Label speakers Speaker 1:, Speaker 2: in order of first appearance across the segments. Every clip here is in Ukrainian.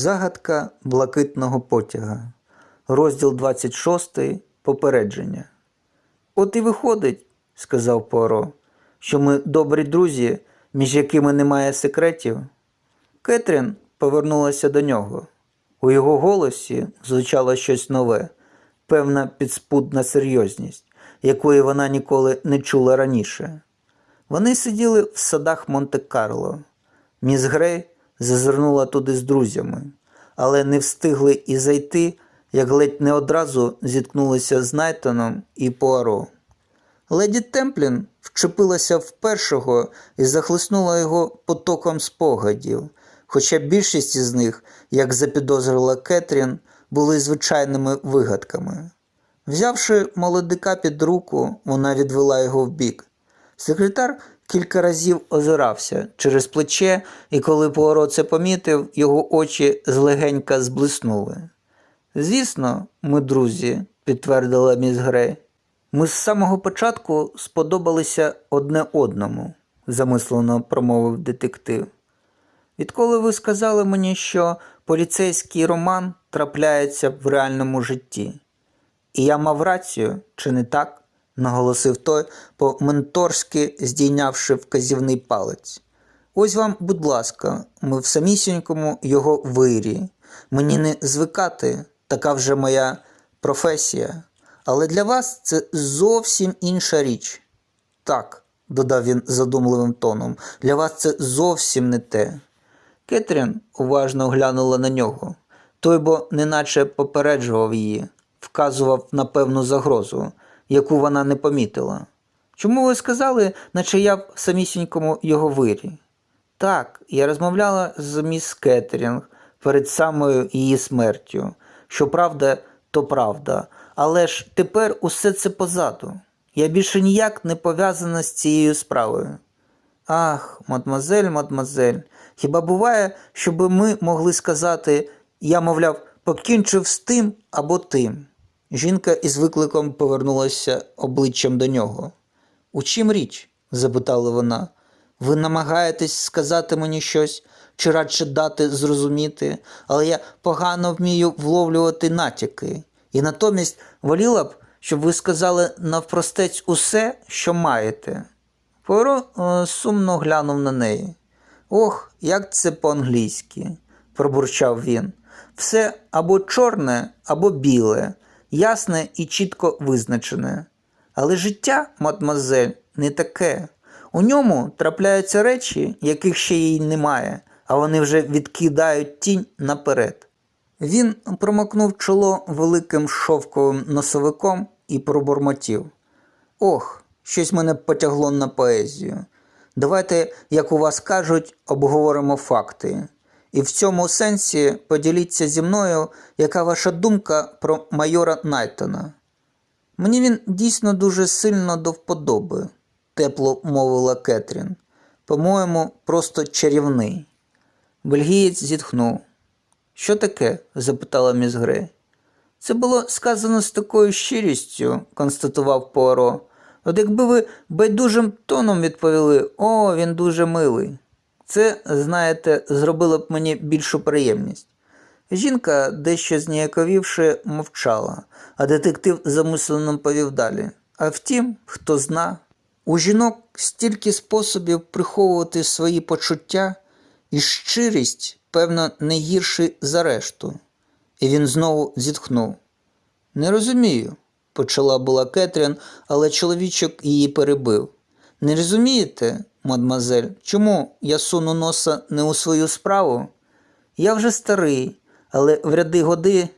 Speaker 1: Загадка блакитного потяга. Розділ 26. Попередження. От і виходить, сказав Поро, що ми добрі друзі, між якими немає секретів. Кетрін повернулася до нього. У його голосі звучало щось нове, певна підспудна серйозність, якої вона ніколи не чула раніше. Вони сиділи в садах Монте-Карло. Міс Грей зазирнула туди з друзями, але не встигли і зайти, як ледь не одразу зіткнулися з Найтоном і Пуаро. Леді Темплін вчепилася в першого і захлиснула його потоком спогадів, хоча більшість із них, як запідозрила Кетрін, були звичайними вигадками. Взявши молодика під руку, вона відвела його вбік. Секретар кілька разів озирався через плече, і коли Пуаро це помітив, його очі злегенька зблиснули. Звісно, ми друзі, підтвердила міс Грей. Ми з самого початку сподобалися одне одному, замислено промовив детектив. Відколи ви сказали мені, що поліцейський роман трапляється в реальному житті. І я мав рацію, чи не так? Наголосив той, по-менторськи здійнявши вказівний палець. Ось вам, будь ласка, ми в самісінькому його вирі. Мені не звикати, така вже моя професія. Але для вас це зовсім інша річ. Так, додав він задумливим тоном, для вас це зовсім не те. Кетрін уважно глянула на нього. Той бо неначе попереджував її, вказував на певну загрозу, яку вона не помітила. Чому ви сказали, наче я в самісінькому його вирі? Так, я розмовляла з міс Кеттерінг перед самою її смертю. Що правда, то правда. Але ж тепер усе це позаду. Я більше ніяк не пов'язана з цією справою. Ах, мадмазель, мадмазель, хіба буває, щоб ми могли сказати, я, мовляв, покінчив з тим або тим. Жінка із викликом повернулася обличчям до нього. У чим річ? запитала вона. Ви намагаєтесь сказати мені щось, чи радше дати зрозуміти, але я погано вмію вловлювати натяки, і натомість воліла б, щоб ви сказали навпростець усе, що маєте. Поро е, сумно глянув на неї. Ох, як це по-англійськи, пробурчав він. Все або чорне, або біле, ясне і чітко визначене. Але життя, мадмазель, не таке. У ньому трапляються речі, яких ще їй немає, а вони вже відкидають тінь наперед. Він промокнув чоло великим шовковим носовиком і пробурмотів. Ох, щось мене потягло на поезію. Давайте, як у вас кажуть, обговоримо факти. І в цьому сенсі поділіться зі мною, яка ваша думка про майора Найтона. Мені він дійсно дуже сильно до вподоби, тепло мовила Кетрін. По-моєму, просто чарівний. Бельгієць зітхнув. Що таке? запитала міс Грей. Це було сказано з такою щирістю, констатував Пуаро. От якби ви байдужим тоном відповіли, о, він дуже милий. Це, знаєте, зробило б мені більшу приємність. Жінка, дещо зніяковівши, мовчала, а детектив замислено повів далі. А втім, хто зна, у жінок стільки способів приховувати свої почуття, і щирість, певно, не гірший за решту. І він знову зітхнув. Не розумію, почала була Кетрін, але чоловічок її перебив. Не розумієте, мадмазель, чому я суну носа не у свою справу? Я вже старий, але в ряди годи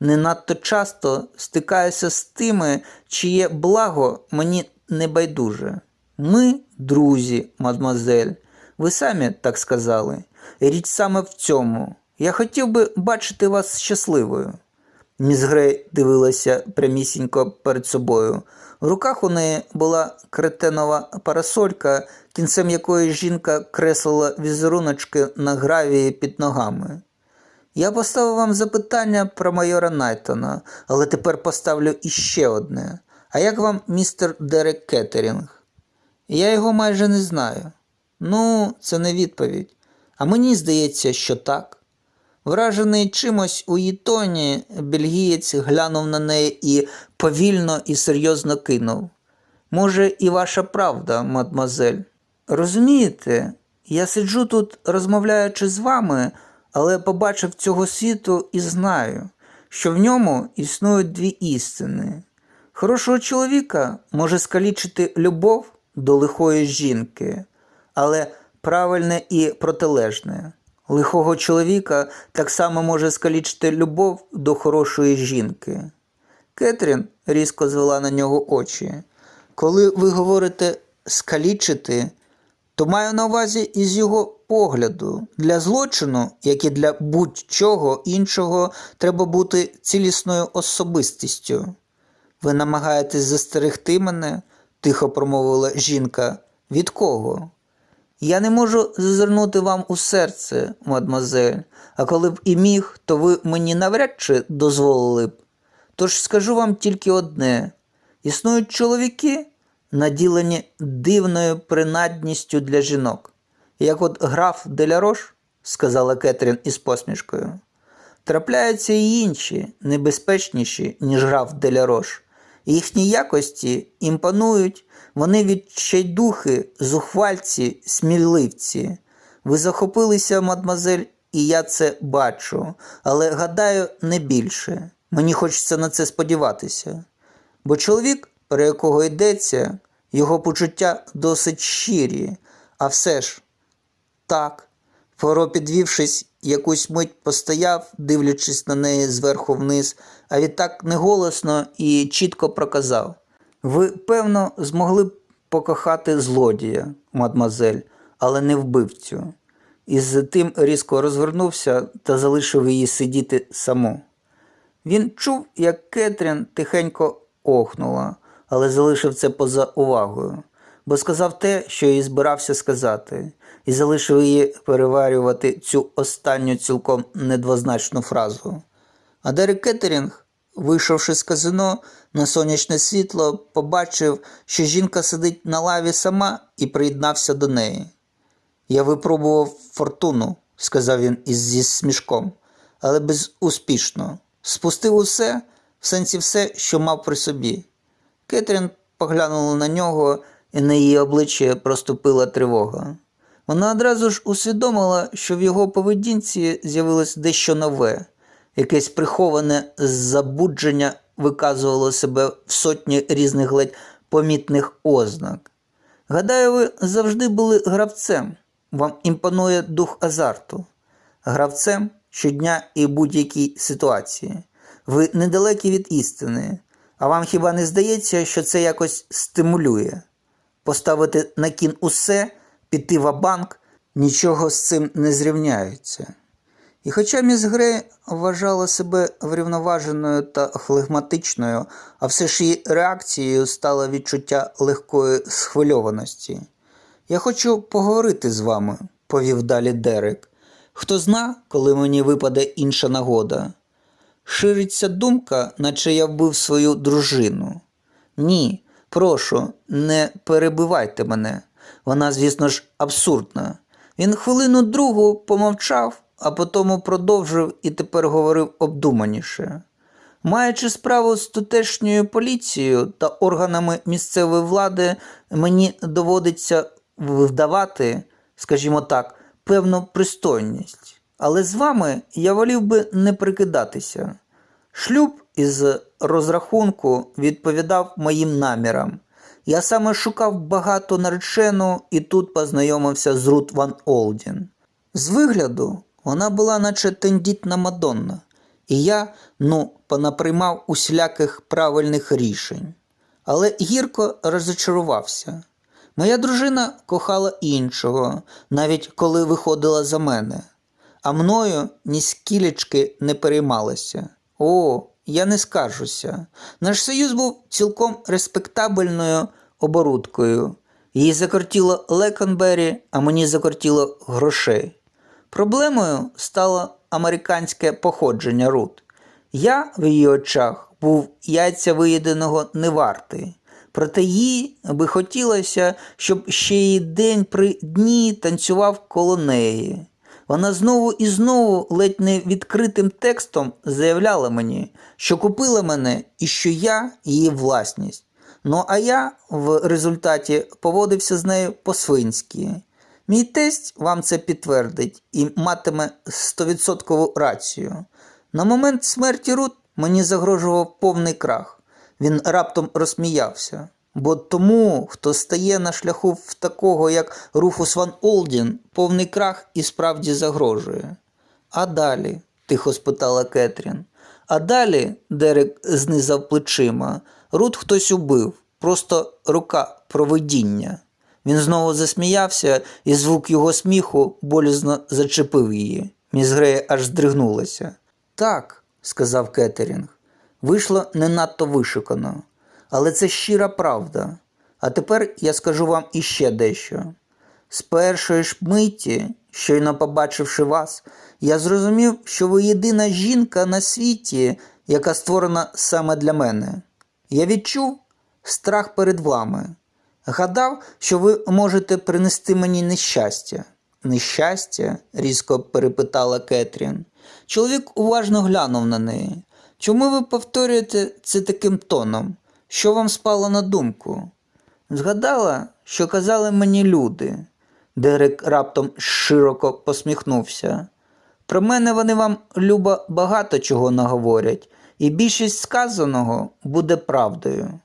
Speaker 1: не надто часто стикаюся з тими, чиє благо мені не байдуже. Ми друзі, мадмазель, ви самі так сказали. Річ саме в цьому. Я хотів би бачити вас щасливою. Міс Грей дивилася прямісінько перед собою. В руках у неї була кретенова парасолька, кінцем якої жінка креслила візеруночки на гравії під ногами. Я поставив вам запитання про майора Найтона, але тепер поставлю іще одне. А як вам містер Дерек Кеттерінг? Я його майже не знаю. Ну, це не відповідь. А мені здається, що так. Вражений чимось у її тоні, бельгієць глянув на неї і повільно і серйозно кинув. Може, і ваша правда, мадмазель. Розумієте, я сиджу тут, розмовляючи з вами, але побачив цього світу і знаю, що в ньому існують дві істини. Хорошого чоловіка може скалічити любов до лихої жінки, але правильне і протилежне. Лихого чоловіка так само може скалічити любов до хорошої жінки. Кетрін різко звела на нього очі. Коли ви говорите скалічити, то маю на увазі із його погляду. Для злочину, як і для будь-чого іншого, треба бути цілісною особистістю. Ви намагаєтесь застерегти мене, тихо промовила жінка. Від кого? Я не можу зазирнути вам у серце, мадмазель, а коли б і міг, то ви мені навряд чи дозволили б. Тож скажу вам тільки одне: існують чоловіки, наділені дивною принадністю для жінок, як от граф Делярош, сказала Кетрін із посмішкою. Трапляються і інші, небезпечніші, ніж граф Делярош. Їхні якості імпонують, вони відчайдухи, зухвальці, сміливці. Ви захопилися, мадмазель, і я це бачу, але гадаю, не більше. Мені хочеться на це сподіватися. Бо чоловік, про якого йдеться, його почуття досить щирі, а все ж так. Форо, підвівшись, якусь мить постояв, дивлячись на неї зверху вниз, а відтак неголосно і чітко проказав: Ви, певно, змогли б покохати злодія, мадмазель, але не вбивцю. І з тим різко розвернувся та залишив її сидіти саму. Він чув, як Кетрін тихенько охнула, але залишив це поза увагою, бо сказав те, що їй збирався сказати, і залишив її переварювати цю останню цілком недвозначну фразу. А Дерек Кеттерінг, вийшовши з казино на сонячне світло, побачив, що жінка сидить на лаві сама і приєднався до неї. Я випробував фортуну, сказав він із смішком, але безуспішно. Спустив усе, в сенсі все, що мав при собі. Кетрін поглянула на нього, і на її обличчя проступила тривога. Вона одразу ж усвідомила, що в його поведінці з'явилось дещо нове, якесь приховане забудження виказувало себе в сотні різних ледь помітних ознак. Гадаю, ви завжди були гравцем. Вам імпонує дух азарту. Гравцем щодня і будь-якій ситуації. Ви недалекі від істини, а вам хіба не здається, що це якось стимулює? Поставити на кін усе, піти в банк нічого з цим не зрівняється. І хоча міс Грей вважала себе врівноваженою та флегматичною, а все ж її реакцією стало відчуття легкої схвильованості. Я хочу поговорити з вами, повів далі Дерек. Хто зна, коли мені випаде інша нагода. Шириться думка, наче я вбив свою дружину. Ні, прошу, не перебивайте мене. Вона, звісно ж, абсурдна. Він хвилину другу помовчав, а потім продовжив і тепер говорив обдуманіше. Маючи справу з тутешньою поліцією та органами місцевої влади, мені доводиться вдавати, скажімо так, певну пристойність. Але з вами я волів би не прикидатися. Шлюб із розрахунку відповідав моїм намірам. Я саме шукав багато наречену і тут познайомився з Рут Ван Олдін. З вигляду вона була наче тендітна Мадонна, і я, ну, понаприймав усіляких правильних рішень. Але гірко розочарувався. Моя дружина кохала іншого, навіть коли виходила за мене, а мною ні скілечки не переймалася. О, я не скаржуся. Наш союз був цілком респектабельною оборудкою. Їй закортіло Леконбері, а мені закортіло грошей. Проблемою стало американське походження Рут. Я в її очах був яйця виєденого не вартий. Проте їй би хотілося, щоб ще її день при дні танцював коло неї. Вона знову і знову ледь не відкритим текстом заявляла мені, що купила мене і що я її власність. Ну а я в результаті поводився з нею по-свинськи. Мій тесть вам це підтвердить і матиме 100% рацію. На момент смерті Рут мені загрожував повний крах. Він раптом розсміявся. Бо тому, хто стає на шляху в такого, як Руфус Ван Олдін, повний крах і справді загрожує. А далі? тихо спитала Кетрін. А далі, Дерек знизав плечима, Рут хтось убив, просто рука провидіння. Він знову засміявся, і звук його сміху болізно зачепив її. Міс Грея аж здригнулася. Так, сказав Кеттерінг, вийшло не надто вишукано, але це щира правда. А тепер я скажу вам іще дещо. З першої ж миті, щойно побачивши вас, я зрозумів, що ви єдина жінка на світі, яка створена саме для мене. Я відчув страх перед вами. Гадав, що ви можете принести мені нещастя. Нещастя? різко перепитала Кетрін. Чоловік уважно глянув на неї. Чому ви повторюєте це таким тоном? Що вам спало на думку? Згадала, що казали мені люди. Дерек раптом широко посміхнувся. Про мене вони вам, Люба, багато чого наговорять, і більшість сказаного буде правдою.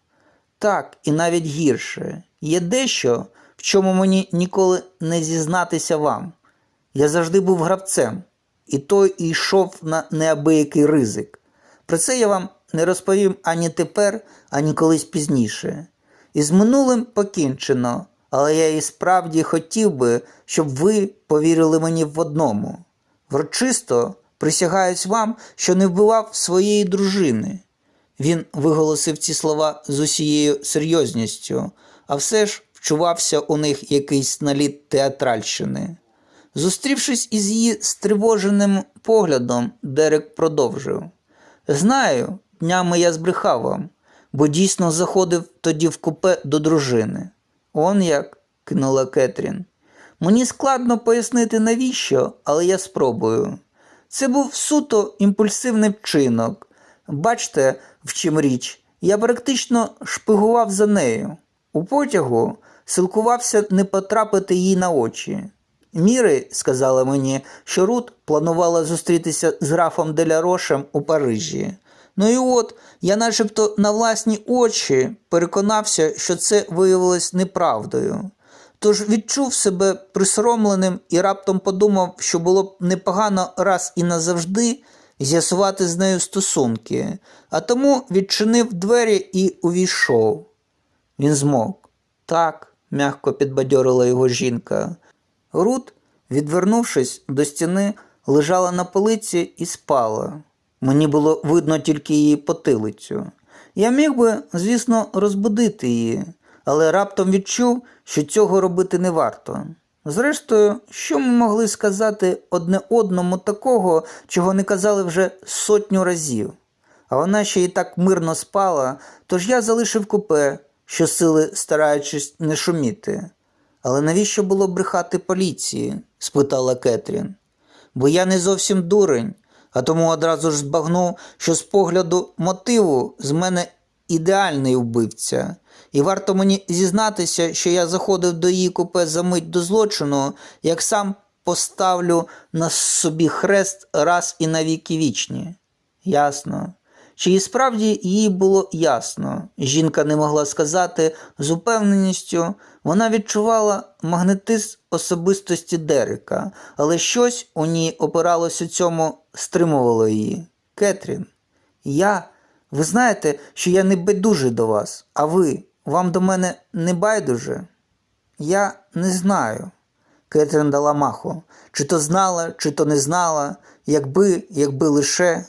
Speaker 1: Так, і навіть гірше. Є дещо, в чому мені ніколи не зізнатися вам. Я завжди був гравцем, і той і йшов на неабиякий ризик. Про це я вам не розповім ані тепер, ані колись пізніше. І з минулим покінчено, але я і справді хотів би, щоб ви повірили мені в одному. Врочисто присягаюсь вам, що не вбивав своєї дружини. Він виголосив ці слова з усією серйозністю, а все ж вчувався у них якийсь наліт театральщини. Зустрівшись із її стривоженим поглядом, Дерек продовжив. Знаю, днями я збрехав вам, бо дійсно заходив тоді в купе до дружини. Он як, кинула Кетрін. Мені складно пояснити навіщо, але я спробую. Це був суто імпульсивний вчинок. Бачте, в чим річ, я практично шпигував за нею. У потягу силкувався не потрапити їй на очі. Міри сказала мені, що Рут планувала зустрітися з графом Делярошем у Парижі. Ну і от я начебто на власні очі переконався, що це виявилось неправдою. Тож відчув себе присоромленим і раптом подумав, що було б непогано раз і назавжди з'ясувати з нею стосунки, а тому відчинив двері і увійшов. Він змовк. Так, м'яко підбадьорила його жінка. Рут, відвернувшись до стіни, лежала на полиці і спала. Мені було видно тільки її потилицю. Я міг би, звісно, розбудити її, але раптом відчув, що цього робити не варто. Зрештою, що ми могли сказати одне одному такого, чого не казали вже сотню разів. А вона ще й так мирно спала, тож я залишив купе, щосили стараючись не шуміти. Але навіщо було брехати поліції? спитала Кетрін. Бо я не зовсім дурень, а тому одразу ж збагнув, що з погляду мотиву з мене ідеальний вбивця. І варто мені зізнатися, що я заходив до її купе за мить до злочину, як сам поставлю на собі хрест раз і навіки вічні. Ясно. Чи і справді їй було ясно? Жінка не могла сказати з упевненістю, вона відчувала магнетизм особистості Дерека, але щось у ній опиралось у цьому, стримувало її. Кетрін, я, ви знаєте, що я не байдужий до вас, а ви, вам до мене не байдуже? Я не знаю. Кетрін дала маху. Чи то знала, чи то не знала, якби, якби лише.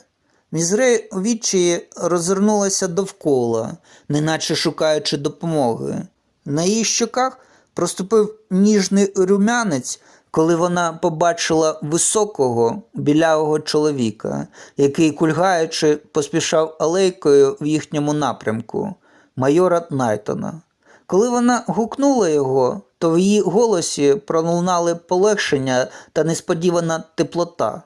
Speaker 1: Мізрей у відчаї розвернулася довкола, неначе шукаючи допомоги. На її щоках проступив ніжний румянець, коли вона побачила високого білявого чоловіка, який, кульгаючи, поспішав алейкою в їхньому напрямку майора Найтона. Коли вона гукнула його, то в її голосі пролунали полегшення та несподівана теплота.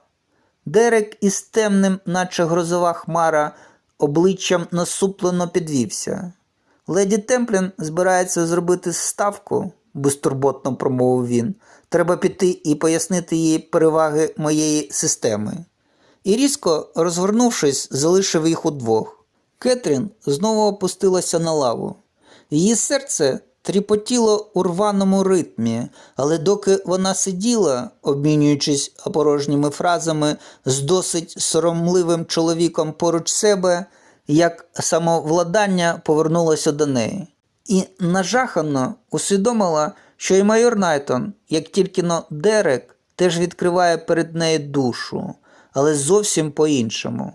Speaker 1: Дерек із темним, наче грозова хмара, обличчям насуплено підвівся. Леді Темплін збирається зробити ставку, безтурботно промовив він. Треба піти і пояснити їй переваги моєї системи. І різко, розгорнувшись, залишив їх удвох. Кетрін знову опустилася на лаву. Її серце тріпотіло у рваному ритмі, але доки вона сиділа, обмінюючись порожніми фразами з досить соромливим чоловіком поруч себе, як самовладання повернулося до неї. І нажахано усвідомила, що і майор Найтон, як тільки но Дерек, теж відкриває перед нею душу, але зовсім по-іншому.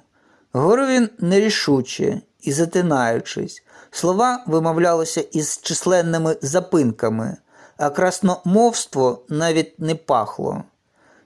Speaker 1: Говорив він нерішуче і затинаючись. Слова вимовлялися із численними запинками, а красномовство навіть не пахло.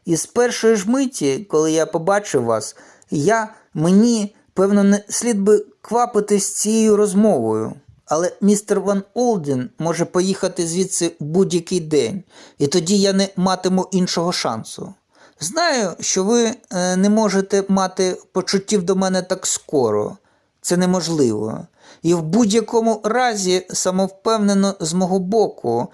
Speaker 1: І з першої ж миті, коли я побачив вас, я мені, певно, не слід би квапитись цією розмовою. Але містер Ван Олден може поїхати звідси будь-який день, і тоді я не матиму іншого шансу. Знаю, що ви е, не можете мати почуттів до мене так скоро. Це неможливо. І в будь-якому разі, самовпевнено з мого боку,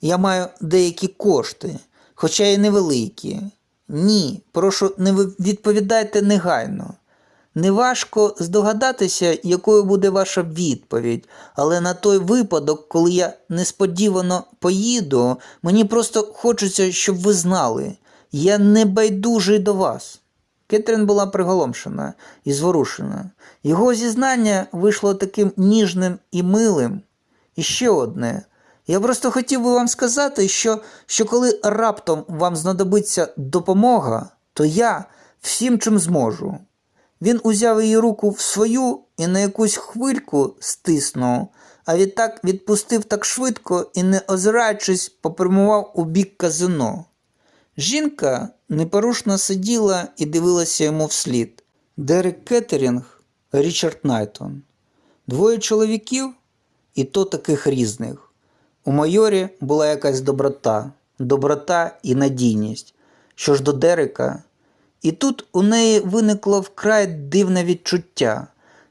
Speaker 1: я маю деякі кошти, хоча й невеликі. Ні, прошу, не відповідайте негайно. Неважко здогадатися, якою буде ваша відповідь, але на той випадок, коли я несподівано поїду, мені просто хочеться, щоб ви знали, я не байдужий до вас. Кетрін була приголомшена і зворушена. Його зізнання вийшло таким ніжним і милим. І ще одне. Я просто хотів би вам сказати, що, що коли раптом вам знадобиться допомога, то я всім чим зможу. Він узяв її руку в свою і на якусь хвильку стиснув, а відтак відпустив так швидко і, не озираючись, попрямував у бік казино. Жінка непорушно сиділа і дивилася йому вслід. Дерек Кеттерінг, Річард Найтон. Двоє чоловіків, і то таких різних. У майорі була якась доброта, доброта і надійність. Що ж до Дерека, і тут у неї виникло вкрай дивне відчуття.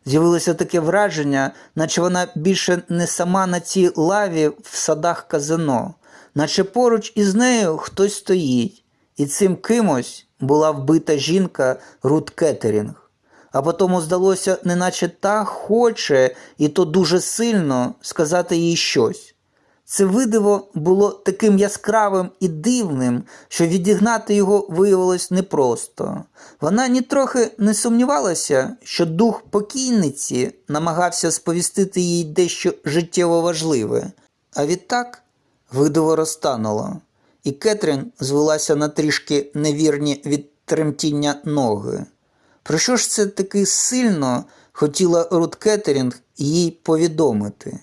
Speaker 1: З'явилося таке враження, наче вона більше не сама на цій лаві в садах казино, наче поруч із нею хтось стоїть, і цим кимось була вбита жінка Рут Кеттерінг. А потому здалося, неначе та хоче, і то дуже сильно сказати їй щось. Це видиво було таким яскравим і дивним, що відігнати його виявилось непросто. Вона нітрохи не сумнівалася, що дух покійниці намагався сповістити їй дещо життєво важливе, а відтак видиво розтануло, і Кетрін звелася на трішки невірні від тремтіння ноги. Про що ж це таки сильно хотіла Рут Кеттерінг їй повідомити?